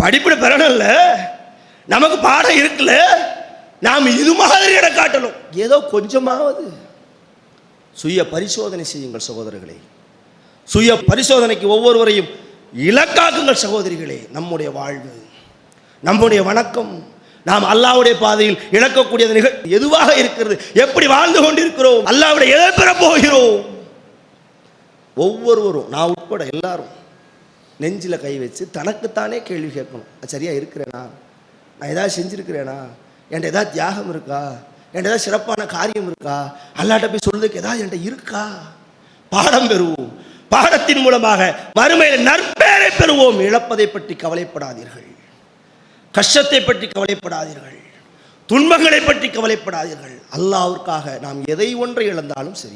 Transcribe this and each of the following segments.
படிப்பில் பெறணும்ல நமக்கு பாடம் இருக்குல்ல நாம் இது மாதிரி இடம் காட்டணும். ஏதோ கொஞ்சமாவது சுய பரிசோதனை செய்யுங்கள் சகோதரர்களே. சுய பரிசோதனைக்கு ஒவ்வொருவரையும் இலக்காக்குங்கள் சகோதரிகளே. நம்முடைய வாழ்வு நம்முடைய வணக்கம் நாம் அல்லாவுடைய பாதையில் இழக்கக்கூடிய நிகழ் எதுவாக இருக்கிறது எப்படி வாழ்ந்து கொண்டிருக்கிறோம் அல்லாவுடைய எதை பெறப் போகிறோம்? ஒவ்வொருவரும் நான் உட்பட எல்லாரும் நெஞ்சில் கை வச்சு தனக்குத்தானே கேள்வி கேட்கணும். சரியாக இருக்கிறேனா? நான் ஏதாவது செஞ்சுருக்கிறேனா? என்கிட்ட ஏதாவது தியாகம் இருக்கா? என்கிட்ட ஏதாவது சிறப்பான காரியம் இருக்கா? அல்லாட்ட போய் சொல்றதுக்கு ஏதாவது என்கிட்ட இருக்கா? பாடம் பெறுவோம். பாடத்தின் மூலமாக மறுமையில் நற்பெயரை பெறுவோம். இழப்பதை பற்றி கவலைப்படாதீர்கள். கஷ்டத்தை பற்றி கவலைப்படாதீர்கள். துன்பங்களை பற்றி கவலைப்படாதீர்கள். அல்லாவிற்காக நாம் எதை ஒன்றை இழந்தாலும் சரி.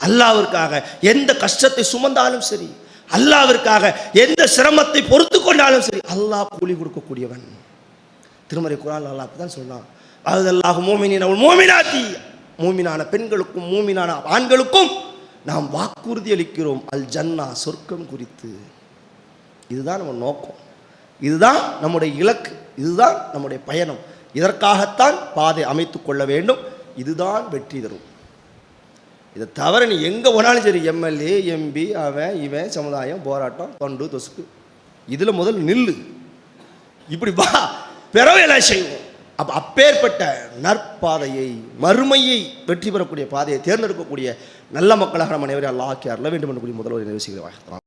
அல்லாவிற்காக எந்த கஷ்டத்தை சுமந்தாலும் சரி. அல்லாவிற்காக எந்த சிரமத்தை பொறுத்து கொண்டாலும் சரி அல்லாஹ் கூலி கொடுக்கக்கூடியவன். திருமறை குரான் அல்லாஹ் தான் சொன்னான் அதுதல்லாக மோமினின் அவள் மோமினாத்தி. மூமினான பெண்களுக்கும் மூமினான ஆண்களுக்கும் நாம் வாக்குறுதி அளிக்கிறோம் அல் ஜன்னா சொர்க்கம் குறித்து. இதுதான் நம்ம நோக்கம். இதுதான் நம்முடைய இலக்கு. இதுதான் நம்முடைய பயணம். இதற்காகத்தான் பாதை அமைத்து கொள்ள வேண்டும். இதுதான் வெற்றி தரும். இதை தவிர நீ எங்கே போனாலும் சரி எம்எல்ஏ எம்பி அவன் இவன் சமுதாயம் போராட்டம் தொண்டு தொசுக்கு. இதில் முதல் நில்லு. இப்படி வா பிறவை எல்லாம் செய்வோம். அப்போ அப்பேற்பட்ட நற்பாதையை மறுமையை வெற்றி பெறக்கூடிய பாதையை தேர்ந்தெடுக்கக்கூடிய நல்ல மக்களாக நம்ம அனைவரும் அல்லாஹ் அருள வேண்டும் என்று கூறி முதல்வர் நிறைவு செய்கிறேன்.